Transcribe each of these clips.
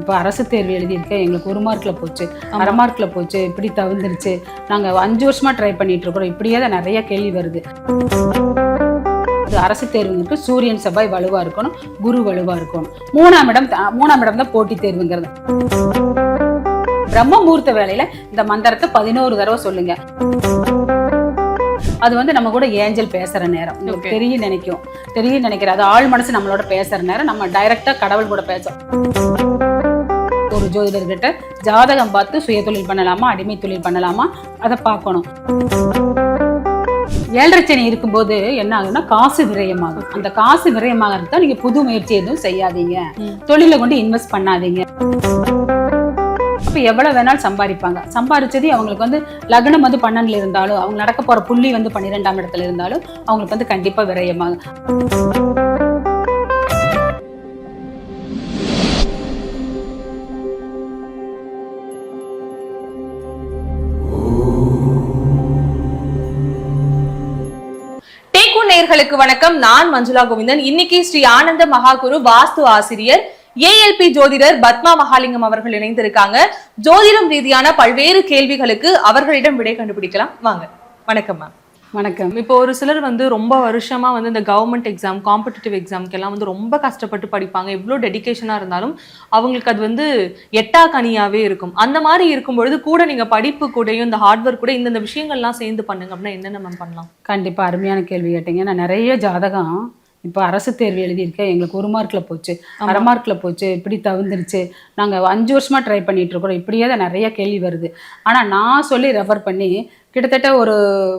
இப்போ அரசு தேர்வு எழுதியிருக்கேன் எங்களுக்கு ஒரு மார்க்கில் போச்சு. அரை மார்க்கில் போச்சு இப்படி தவிர்ந்துருச்சு. நாங்கள் அஞ்சு வருஷமா ட்ரை பண்ணிட்டு இருக்கிறோம். இப்படியே தான் நிறைய கேள்வி வருது. அரசு தேர்வுங்கிறது சூரியன் செவ்வாய் வலுவா இருக்கணும் குரு வலுவா இருக்கணும். மூணாம் இடம் மூணாம் இடம் தான் போட்டி தேர்வுங்கிறது. பிரம்ம முகூர்த்த வேலையில இந்த மந்திரத்தை பதினோரு தடவை சொல்லுங்க. அது வந்து நம்ம கூட ஏஞ்சல் பேசுற நேரம். தெரிய நினைக்கும். தெரிய நினைக்கிற அது ஆள் மனசு நம்மளோட பேசுற நேரம். நம்ம டைரக்டா கடவுள் கூட பேசும் ஒரு ஜோதிடர்கிட்ட ஜாதகம் பார்த்து சுய தொழில் பண்ணலாமா அடிமை தொழில் பண்ணலாமா? அதை பார்க்கணும். ஏழரை சனி இருக்கும்போது என்ன ஆகும்னா காசு விரயமாகும். அந்த காசு விரயமாகிறது தான் நீங்க புது முயற்சி எதுவும் செய்யாதீங்க. தொழில கொண்டு இன்வெஸ்ட் பண்ணாதீங்க. அப்ப எவ்வளவு வேணாலும் சம்பாதிப்பாங்க. சம்பாரிச்சது அவங்களுக்கு வந்து லக்னம் வந்து பன்னெண்டுல இருந்தாலும் அவங்க நடக்க போற புள்ளி வந்து பன்னிரெண்டாம் இடத்துல இருந்தாலும் அவங்களுக்கு வந்து கண்டிப்பா விரயமாகும். டேக்கு நேர்களுக்கு வணக்கம். நான் மஞ்சுளா கோவிந்தன். இன்னைக்கு ஸ்ரீ ஆனந்த மகாகுரு வாஸ்து ஆசிரியர் ஏஎல்பி ஜோதிடர் பத்மா மகாலிங்கம் அவர்கள் இணைந்திருக்காங்க. ஜோதிடம் ரீதியான பல்வேறு கேள்விகளுக்கு அவர்களிடம் விடை கண்டுபிடிக்கலாம். வாங்க. வணக்கம் மேம் வணக்கம். இப்போ ஒரு சிலர் வந்து ரொம்ப வருஷமா வந்து இந்த கவர்மெண்ட் எக்ஸாம் காம்படிட்டிவ் எக்ஸாம்க்கெல்லாம் வந்து ரொம்ப கஷ்டப்பட்டு படிப்பாங்க. எவ்வளோ டெடிகேஷனாக இருந்தாலும் அவங்களுக்கு அது வந்து எட்டா கனியாவே இருக்கும். அந்த மாதிரி இருக்கும் பொழுது கூட நீங்க படிப்பு கூடயும் இந்த ஹார்ட்வேர் கூட இந்தந்த விஷயங்கள்லாம் சேர்ந்து பண்ணுங்க அப்படின்னா என்னென்ன மேம் பண்ணலாம்? கண்டிப்பா அருமையான கேள்வி கேட்டீங்க. நான் நிறைய ஜாதகம் இப்போ அரசு தேர்வு எழுதியிருக்கேன் எங்களுக்கு ஒரு மார்க்கில் போச்சு. அரை மார்க்கில் போச்சு. இப்படி தவிர்ந்துருச்சு. நாங்கள் அஞ்சு வருஷமா ட்ரை பண்ணிட்டு இருக்கிறோம். இப்படியே தான் நிறைய கேள்வி வருது. ஆனால் நான் சொல்லி ரெஃபர் பண்ணி கிட்டத்தட்ட ஒரு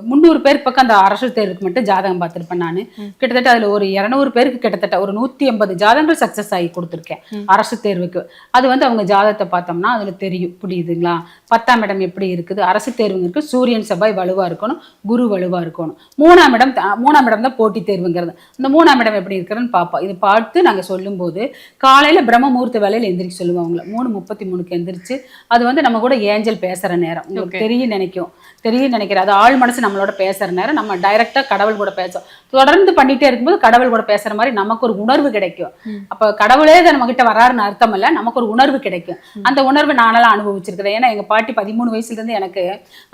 முந்நூறு பேருக்கு பக்கம் அந்த அரசு தேர்வுக்கு மட்டும் ஜாதகம் பார்த்துருப்பேன் நான். கிட்டத்தட்ட அதில் ஒரு இரநூறு பேருக்கு கிட்டத்தட்ட ஒரு நூற்றி எண்பது ஜாதகங்கள் சக்ஸஸ் ஆகி கொடுத்துருக்கேன். அரசு தேர்வுக்கு. அது வந்து அவங்க ஜாதகத்தை பார்த்தோம்னா அதில் தெரியும். புரியுதுங்களா? பத்தாம் இடம் எப்படி இருக்குது? அரசு தேர்வுங்கிறது சூரியன் செவ்வாய் வலுவா இருக்கணும். குரு வலுவா இருக்கணும். மூணாம் இடம் மூணாம் இடம் தான் போட்டி தேர்வுங்கிறது. இந்த மூணாம் இடம் எப்படி இருக்குதுன்னு பார்ப்போம். இது பார்த்து நாங்கள் சொல்லும்போது காலையில் பிரம்ம முகூர்த்த வேலையில் எந்திரிக்க சொல்லுவோம் அவங்கள. மூணு முப்பத்தி மூணுக்கு எந்திரிச்சு அது வந்து நம்ம கூட ஏஞ்சல் பேசுகிற நேரம். உங்களுக்கு Okay. தெரிய நினைக்கும். தெரிய நினைக்கிற அது ஆள் மனசு நம்மளோட பேசுகிற நேரம் நம்ம டைரெக்டாக கடவுள் கூட பேசும் தொடர்ந்து பண்ணிட்டே இருக்கும்போது கடவுள் கூட பேசுகிற மாதிரி நமக்கு ஒரு உணர்வு கிடைக்கும். அப்போ கடவுளே தான் நம்ம கிட்ட வராருன்னு அர்த்தம் இல்லை நமக்கு ஒரு உணர்வு கிடைக்கும். அந்த உணர்வு நானெல்லாம் அனுபவிச்சிருக்கிறேன். ஏன்னா எங்கள் பாட்டி பதிமூணு வயசுல இருந்து எனக்கு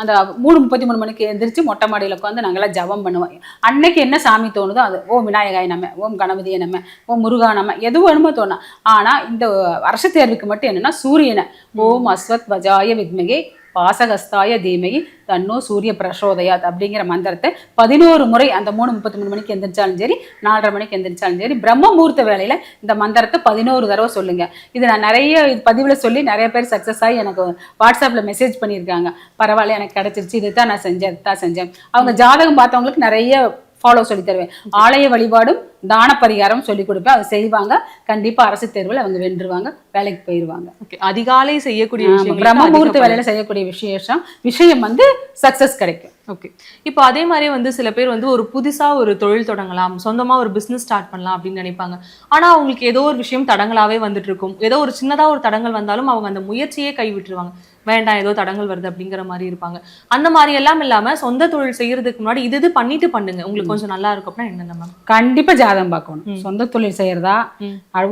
அந்த மூணு முப்பத்தி மூணு மணிக்கு எந்திரிச்சு மொட்டை மாடியில் உட்காந்து நாங்கெல்லாம் ஜெபம் பண்ணுவோம். அன்னைக்கு என்ன சாமி தோணுதோ அது ஓம் விநாயகாய நம்ம ஓம் கணபதிய நம்ம ஓம் முருகா நம்ம எது வேணுமோ தோணும். ஆனா இந்த அரசு தேர்வுக்கு மட்டும் என்னன்னா சூரியனை ஓம் அஸ்வத் வஜாய வித்மகே பாசகஸ்தாய தீமகி தன்னோ சூரிய பிரசோதயாத் அப்படிங்கிற மந்திரத்தை பதினோரு முறை அந்த மூணு முப்பத்தி மூணு மணிக்கு எந்திரிச்சாலும் சரி நாலரை மணிக்கு எந்திரிச்சாலும் சரி பிரம்ம முகூர்த்த வேலையில இந்த மந்திரத்தை பதினோரு தடவை சொல்லுங்க. இது நான் நிறைய இது பதிவில் சொல்லி நிறைய பேர் சக்ஸஸ் ஆகி எனக்கு வாட்ஸ்அப்பில் மெசேஜ் பண்ணியிருக்காங்க. பரவாயில்ல எனக்கு கிடைச்சிருச்சு இதுதான் நான் செஞ்சேன் இதுதான் செஞ்சேன். அவங்க ஜாதகம் பார்த்தவங்களுக்கு நிறைய ஃபாலோ சொல்லி தருவேன். ஆலய வழிபாடும் தான பரிகாரம் சொல்லி கொடுப்பேன். அதை செய்வாங்க. கண்டிப்பா அரசு தேர்வில் அவங்க வென்றுவாங்க. வேலைக்கு போயிடுவாங்க ஓகே. அதிகாலை செய்யக்கூடிய பிரம்ம முகூர்த்த வேலையில செய்யக்கூடிய விசேஷம் விஷயம் வந்து சக்சஸ் கிடைக்கும். ஓகே. இப்போ அதே மாதிரியே வந்து சில பேர் வந்து ஒரு புதுசா ஒரு தொழில் தொடங்கலாம் சொந்தமா ஒரு பிசினஸ் ஸ்டார்ட் பண்ணலாம் அப்படின்னு நினைப்பாங்க. ஆனா அவங்களுக்கு ஏதோ ஒரு விஷயம் தடங்களாவே வந்துட்டு இருக்கும். ஏதோ ஒரு சின்னதா ஒரு தடங்கள் வந்தாலும் அவங்க அந்த முயற்சியே கைவிட்டுருவாங்க. வேண்டாம் ஏதோ தடங்கள் வருது அப்படிங்கிற மாதிரி இருப்பாங்க. அந்த மாதிரி எல்லாம் இல்லாம சொந்த தொழில் செய்யறதுக்கு முன்னாடி இது இது பண்ணிட்டு பண்ணுங்க. உங்களுக்கு கொஞ்சம் நல்லா இருக்கும் அப்படின்னா என்னென்ன மேம்? கண்டிப்பா ஜாதகம் பார்க்கணும். சொந்த தொழில் செய்யறதா?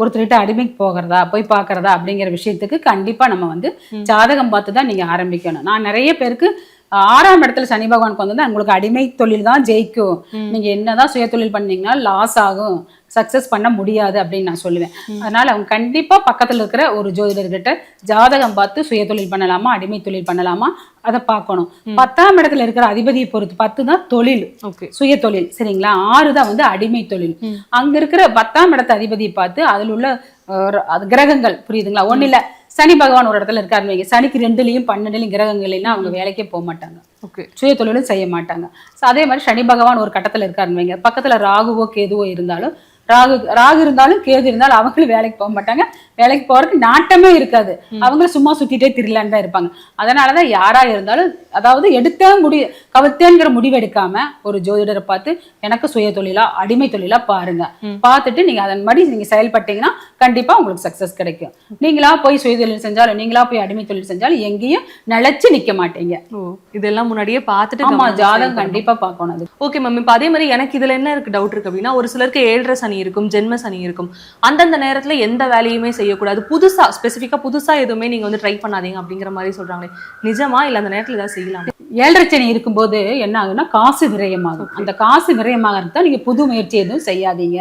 ஒருத்தர்கிட்ட அடிமைக்கு போகிறதா? போய் பார்க்கறதா? அப்படிங்கிற விஷயத்துக்கு கண்டிப்பா நம்ம வந்து. ஜாதகம் பார்த்து தான் நீங்க ஆரம்பிக்கணும். நான் நிறைய பேருக்கு ஆறாம் இடத்துல சனி பகவானுக்கு வந்து உங்களுக்கு அடிமை தொழில் தான் ஜெயிக்கும். நீங்க என்னதான் சுய தொழில் பண்ணீங்கன்னா லாஸ் ஆகும். சக்சஸ் பண்ண முடியாது அப்படின்னு நான் சொல்லுவேன். அதனால அவங்க கண்டிப்பா பக்கத்துல இருக்கிற ஒரு ஜோதிடர்கிட்ட ஜாதகம் பார்த்து சுய தொழில் பண்ணலாமா அடிமை தொழில் பண்ணலாமா அதை பார்க்கணும். பத்தாம் இடத்துல இருக்கிற அதிபதியை பொறுத்து பத்து தான் தொழில். ஓகே. சுய தொழில் சரிங்களா? ஆறு தான் வந்து அடிமை தொழில். அங்க இருக்கிற பத்தாம் இடத்து அதிபதியை பார்த்து அதில் உள்ள கிரகங்கள் புரியுதுங்களா? ஒண்ணு இல்ல சனி பகவான் ஒரு இடத்துல இருக்காருன்னு வைங்க. சனிக்கு ரெண்டுலயும் பன்னெண்டுலயும் கிரகங்கள் இல்லைன்னா அவங்க வேலைக்கே போக மாட்டாங்க. ஓகே சுய தொழிலும் செய்ய மாட்டாங்க. ஸோ அதே மாதிரி சனி பகவான் ஒரு கட்டத்துல இருக்காருன்னு வைங்க. பக்கத்துல ராகுவோ கேதுவோ இருந்தாலும் ராகு ராகு இருந்தாலும் கேது இருந்தாலும் அவங்களும் வேலைக்கு போக மாட்டாங்க. வேலைக்கு போறதுக்கு நாட்டமே இருக்காது. அவங்க சும்மா சுத்திட்டே திரியலான்னு தான் இருப்பாங்க. அதனாலதான் யாரா இருந்தாலும் அதாவது எடுத்தே முடி கவுத்தேங்கிற முடிவு எடுக்காம ஒரு ஜோதிடரை பார்த்து எனக்கு சுய தொழிலா அடிமை தொழிலா பாருங்க. பார்த்துட்டு நீங்க அதன் மாதிரி நீங்க செயல்பட்டீங்கன்னா கண்டிப்பா உங்களுக்கு சக்சஸ் கிடைக்கும். நீங்களா போய் சுய தொழில் செஞ்சாலும் நீங்களா போய் அடிமை தொழில் செஞ்சாலும் எங்கேயும் நிலைச்சு நிக்க மாட்டீங்க. இதெல்லாம் முன்னாடியே பார்த்துட்டு ஆமா ஜாதகம். கண்டிப்பா பார்க்கணும் அது. ஓகே மேம் இப்போ அதே மாதிரி எனக்கு இதுல என்ன இருக்கு டவுட் இருக்கு அப்படின்னா ஒரு சிலருக்கு ஏழரை சனி இருக்கும் ஜென்ம சனி இருக்கும். அந்தந்த நேரத்துல எந்த வேலையுமே செய்ய செய்யக்கூடாது. புதுசா ஸ்பெசிஃபிக்கா புதுசா எதுவுமே நீங்க வந்து ட்ரை பண்ணாதீங்க அப்படிங்கிற மாதிரி சொல்றாங்களே. நிஜமா இல்ல அந்த நேரத்துல ஏதாவது செய்யலாம்? ஏழரை சனி இருக்கும்போது என்ன ஆகுதுன்னா காசு விரயமாகும். அந்த காசு விரயமாகறது தான் நீங்க புது முயற்சி எதுவும் செய்யாதீங்க.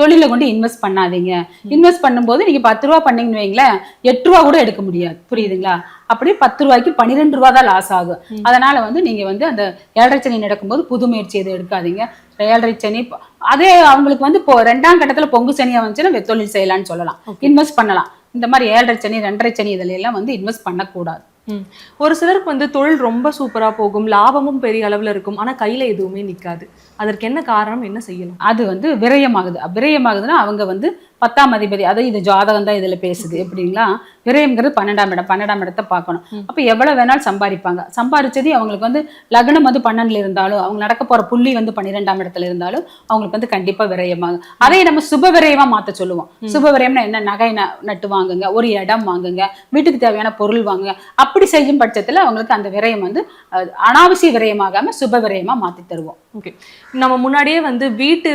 தொழில கொண்டு இன்வெஸ்ட் பண்ணாதீங்க. இன்வெஸ்ட் பண்ணும்போது நீங்க பத்து ரூபா பண்ணீங்கன்னு வைங்களேன் எட்டு ரூபா கூட எடுக்க முடியாது. புரியுதுங்களா? அப்படியே பத்து ரூபாய்க்கு பன்னிரெண்டு ரூபா தான் லாஸ் ஆகும். அதனால வந்து நீங்க வந்து அந்த ஏழரை சனி நடக்கும்போது புது முயற்சி எதுவும் எடுக்காதீங்க. ஏழரை சனி அதே அவங்களுக்கு வந்து இப்போ ரெண்டாம் கட்டத்துல பொங்கு சனியா வந்துச்சுன்னா தொழில் செய்யலாம்னு சொல்லலாம். இன்வெஸ்ட் பண்ணலாம். இந்த மாதிரி ஏழரை சனி ரெண்டரை சனி இதுல எல்லாம் வந்து இன்வெஸ்ட் பண்ணக்கூடாது. ஒரு சிலருக்கு வந்து தொழில் ரொம்ப சூப்பரா போகும் லாபமும் பெரிய அளவுல இருக்கும் ஆனா கையில எதுவுமே நிக்காது. அதற்கு என்ன காரணம் என்ன செய்யலாம் அது வந்து விரயமாகுது. விரயமாகுதுன்னா அவங்க வந்து பத்தாம் அதிபதி அதாவது இது ஜாதகம் தான் இதுல பேசுது எப்படிங்களா? விரயம்ங்கிறது பன்னெண்டாம் இடம் பன்னெண்டாம் இடத்தை பார்க்கணும். அப்ப எவ்வளவு வேணாலும் சம்பாதிப்பாங்க. சம்பாரிச்சது அவங்களுக்கு வந்து லக்னம் வந்து பன்னெண்டுல இருந்தாலும் அவங்க நடக்க போற புள்ளி வந்து பன்னிரெண்டாம் இடத்துல இருந்தாலும் அவங்களுக்கு வந்து கண்டிப்பா விரயமாகும். அதை நம்ம சுப விரயமா மாத்த சொல்லுவோம். சுப விரயம்னா என்ன? நகை ந- நட்டு வாங்குங்க ஒரு இடம் வாங்குங்க வீட்டுக்கு தேவையான பொருள் வாங்குங்க. அப்படி செய்யும் பட்சத்துல அவங்களுக்கு அந்த விரயம் வந்து அனாவசிய விரயமாகாம சுப விரயமா மாத்தி தருவோம். ஓகே நம்ம முன்னாடியே வந்து வீட்டு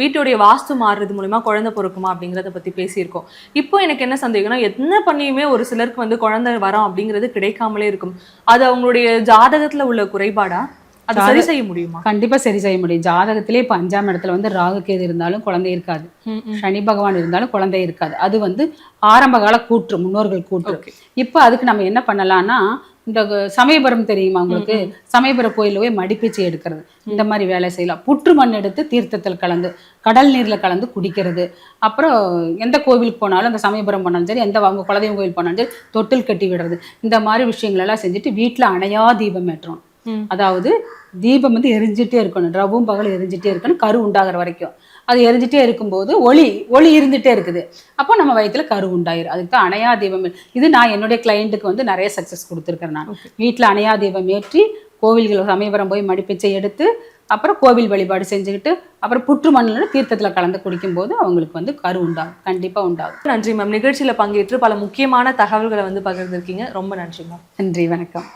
வீட்டுடைய வாஸ்து மாறுறது மூலமா குழந்தை பிறக்குமா அப்படிங்கறத பத்தி பேசியிருக்கோம். இப்போ எனக்கு என்ன சந்தேகம்னா என்ன பண்ணியுமே ஒரு சிலருக்கு வந்து குழந்தை வரோம் அப்படிங்கிறது கிடைக்காமலே இருக்கும். அது அவங்களுடைய ஜாதகத்துல உள்ள குறைபாடா? அது சரி செய்ய முடியுமா? கண்டிப்பா சரி செய்ய முடியும். ஜாதகத்திலே இப்ப அஞ்சாம் இடத்துல வந்து ராகு கேது இருந்தாலும் குழந்தை இருக்காது. சனி பகவான் இருந்தாலும் குழந்தை இருக்காது. அது வந்து ஆரம்ப கால கூற்று முன்னோர்கள் கூற்று. இப்போ அதுக்கு நம்ம என்ன பண்ணலாம்னா இந்த சமயபுரம் தெரியுமா உங்களுக்கு? சமயபுரம் கோயில்ல போய் மடிப்பிச்சை எடுக்கிறது. இந்த மாதிரி வேலை செய்யலாம். புற்று மண் எடுத்து தீர்த்தத்தில் கலந்து கடல் நீர்ல கலந்து குடிக்கிறது. அப்புறம் எந்த கோவிலுக்கு போனாலும் அந்த சமயபுரம் போனாலும் சரி எந்த அவங்க குலதெய்வம் கோயில் போனாலும் சரி தொட்டில் கட்டி விடுறது. இந்த மாதிரி விஷயங்கள் எல்லாம் செஞ்சுட்டு வீட்டுல அணையா தீபம் ஏற்றணும். அதாவது தீபம் வந்து எரிஞ்சிட்டே இருக்கணும். ரவும் பகல் எரிஞ்சிட்டே இருக்கணும். கரு உண்டாகிற வரைக்கும். அது எரிஞ்சிட்டே இருக்கும்போது ஒளி ஒளி இருந்துட்டே இருக்குது. அப்போ நம்ம வயித்துல கரு உண்டாயிரும். அதுக்கு தான் அணையா தீபம் இது நான் என்னுடைய கிளைண்ட்டுக்கு வந்து நிறைய சக்ஸஸ் கொடுத்துருக்கேன் நான். வீட்டில் அணையா தீபம் ஏற்றி கோவில்கள் சமயபுரம் போய் மடிப்பிச்சை எடுத்து அப்புறம் கோவில் வழிபாடு செஞ்சுக்கிட்டு அப்புறம் புற்று மண்ணில் தீர்த்தத்தில் கலந்து குடிக்கும்போது அவங்களுக்கு வந்து கரு உண்டாகும். கண்டிப்பாக உண்டாகும். நன்றி மேம் நிகழ்ச்சியில பங்கேற்று பல முக்கியமான தகவல்களை வந்து பகிர்ந்திருக்கீங்க. ரொம்ப நன்றி மேம் நன்றி வணக்கம்.